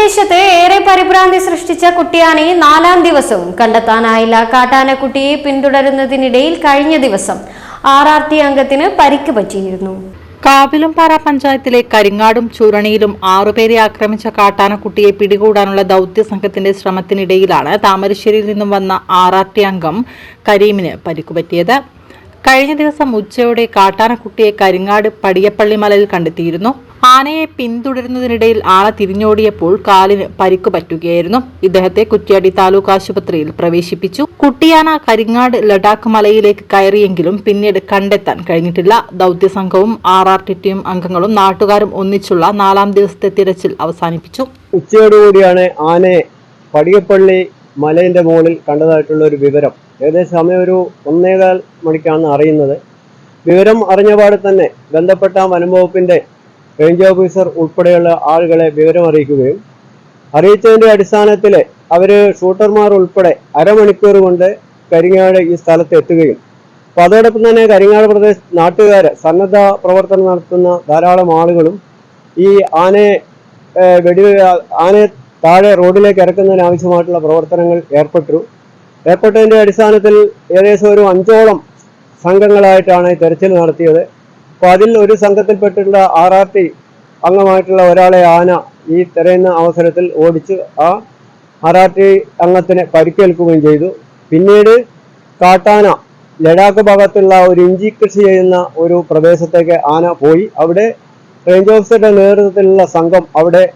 പ്രദേശത്ത് ഏറെ പരിഭ്രാന്തി സൃഷ്ടിച്ച കുട്ടിയാനെ നാലാം ദിവസവും. കണ്ടെത്താനായില്ല. കാട്ടാനക്കുട്ടിയെ പിന്തുടരുന്നതിനിടയിൽ കഴിഞ്ഞ ദിവസം ആർ ആർ ടി അംഗത്തിന് പരിക്ക് പറ്റിയിരുന്നു. കാവിലുംപാറ പഞ്ചായത്തിലെ കരിങ്ങാടും ചൂരണിയിലും ആറുപേരെ ആക്രമിച്ച കാട്ടാനക്കുട്ടിയെ പിടികൂടാനുള്ള ദൗത്യ സംഘത്തിന്റെ ശ്രമത്തിനിടയിലാണ് താമരശ്ശേരിയിൽ നിന്നും വന്ന ആർ ആർ ടി അംഗം കരീമിന് പരിക്കുപറ്റിയത് കഴിഞ്ഞ ദിവസം ഉച്ചയോടെ കാട്ടാനക്കുട്ടിയെ കരിങ്ങാട് പടിയപ്പള്ളിമലയിൽ കണ്ടെത്തിയിരുന്നു. ആനയെ പിന്തുടരുന്നതിനിടയിൽ ആന തിരിഞ്ഞോടിയപ്പോൾ കാലിന് പരിക്ക് പറ്റുകയായിരുന്നു. ഇദ്ദേഹത്തെ കുറ്റ്യാടി താലൂക്ക് ആശുപത്രിയിൽ പ്രവേശിപ്പിച്ചു. കുട്ടിയാന കരിങ്ങാട് ലഡാക്ക് മലയിലേക്ക് കയറിയെങ്കിലും പിന്നീട് കണ്ടെത്താൻ കഴിഞ്ഞിട്ടില്ല. ദൗത്യസംഘവും ആർ ആർ ടി ടിയും അംഗങ്ങളും നാട്ടുകാരും ഒന്നിച്ചുള്ള നാലാം ദിവസത്തെ തിരച്ചിൽ അവസാനിപ്പിച്ചു. ഉച്ചയോടുകൂടിയാണ് ആനയെ പടിയപ്പള്ളി മലയിന്റെ മുകളിൽ കണ്ടതായിട്ടുള്ള ഒരു വിവരം. ഏകദേശം സമയം ഒരു ഒന്നേകാൽ മണിക്കാണ് അറിയുന്നത്. വിവരം അറിഞ്ഞപാട് തന്നെ ബന്ധപ്പെട്ട വനംവകുപ്പിന്റെ റേഞ്ച് ഓഫീസർ ഉൾപ്പെടെയുള്ള ആളുകളെ വിവരം അറിയിക്കുകയും അറിയിച്ചതിന്റെ അടിസ്ഥാനത്തിൽ അവർ ഷൂട്ടർമാർ ഉൾപ്പെടെ അരമണിക്കൂർ കൊണ്ട് കരിങ്ങാട് ഈ സ്ഥലത്ത് എത്തുകയും അപ്പൊ അതോടൊപ്പം തന്നെ കരിങ്ങാട് പ്രദേശ നാട്ടുകാര് സന്നദ്ധ പ്രവർത്തനം നടത്തുന്ന ധാരാളം ആളുകളും ഈ ആനയെ വെടി ആനയെ താഴെ റോഡിലേക്ക് ഇറക്കുന്നതിന് ആവശ്യമായിട്ടുള്ള പ്രവർത്തനങ്ങൾ ഏർപ്പെട്ടു. ഏർപ്പെട്ടതിന്റെ അടിസ്ഥാനത്തിൽ ഏകദേശം ഒരു അഞ്ചോളം സംഘങ്ങളായിട്ടാണ് തെരച്ചിൽ നടത്തിയത്. അപ്പോൾ അതിൽ ഒരു സംഘത്തിൽപ്പെട്ടിട്ടുള്ള ആർ ആർ ടി അംഗമായിട്ടുള്ള ഒരാളെ ആന ഈ തെരയുന്ന അവസരത്തിൽ ഓടിച്ച് ആ ആർ ആർ ടി അംഗത്തിന് പരിക്കേൽക്കുകയും ചെയ്തു. പിന്നീട് കാട്ടാന ലഡാക്ക് ഭാഗത്തുള്ള ഒരു ഇഞ്ചി കൃഷി ചെയ്യുന്ന ഒരു പ്രദേശത്തേക്ക് ആന പോയി. അവിടെ റേഞ്ച് ഓഫീസറുടെ നേതൃത്വത്തിലുള്ള സംഘം അവിടെ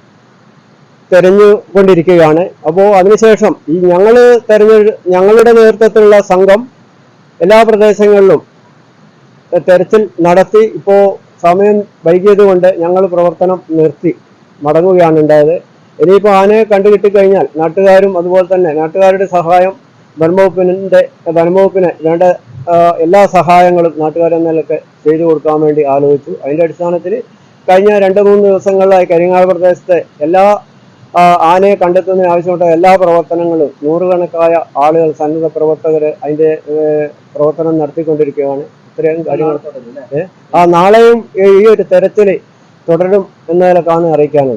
തെരഞ്ഞുകൊണ്ടിരിക്കുകയാണ് അപ്പോൾ അതിനുശേഷം ഈ ഞങ്ങൾ തെരഞ്ഞു ഞങ്ങളുടെ നേതൃത്വത്തിലുള്ള സംഘം എല്ലാ പ്രദേശങ്ങളിലും തെരച്ചിൽ നടത്തി. ഇപ്പോൾ സമയം വൈകിയത് കൊണ്ട് ഞങ്ങൾ പ്രവർത്തനം നിർത്തി. മടങ്ങുകയാണ് ഉണ്ടായത്. ഇനിയിപ്പോൾ ആനയെ കണ്ടു കിട്ടിക്കഴിഞ്ഞാൽ നാട്ടുകാരും അതുപോലെ തന്നെ നാട്ടുകാരുടെ സഹായം വനംവകുപ്പിന്റെ വനംവകുപ്പിന് വേണ്ട എല്ലാ സഹായങ്ങളും നാട്ടുകാരെ നിലയ്ക്ക് ചെയ്തു കൊടുക്കാൻ വേണ്ടി ആലോചിച്ചു. അതിന്റെ അടിസ്ഥാനത്തിൽ കഴിഞ്ഞ രണ്ട് മൂന്ന് ദിവസങ്ങളിലായി കരിങ്ങാട് പ്രദേശത്തെ എല്ലാ ആനയെ കണ്ടെത്തുന്നതിന് ആവശ്യപ്പെട്ട എല്ലാ പ്രവർത്തനങ്ങളും നൂറുകണക്കായ ആളുകൾ സന്നദ്ധ പ്രവർത്തകർ അതിന്റെ പ്രവർത്തനം നടത്തിക്കൊണ്ടിരിക്കുകയാണ്. ഇത്രയും കാര്യങ്ങൾ. ആ നാളെയും ഈ ഒരു തെരച്ചിൽ തുടരും എന്നതിലൊക്കെയാണ് അറിയിക്കാനുള്ളത്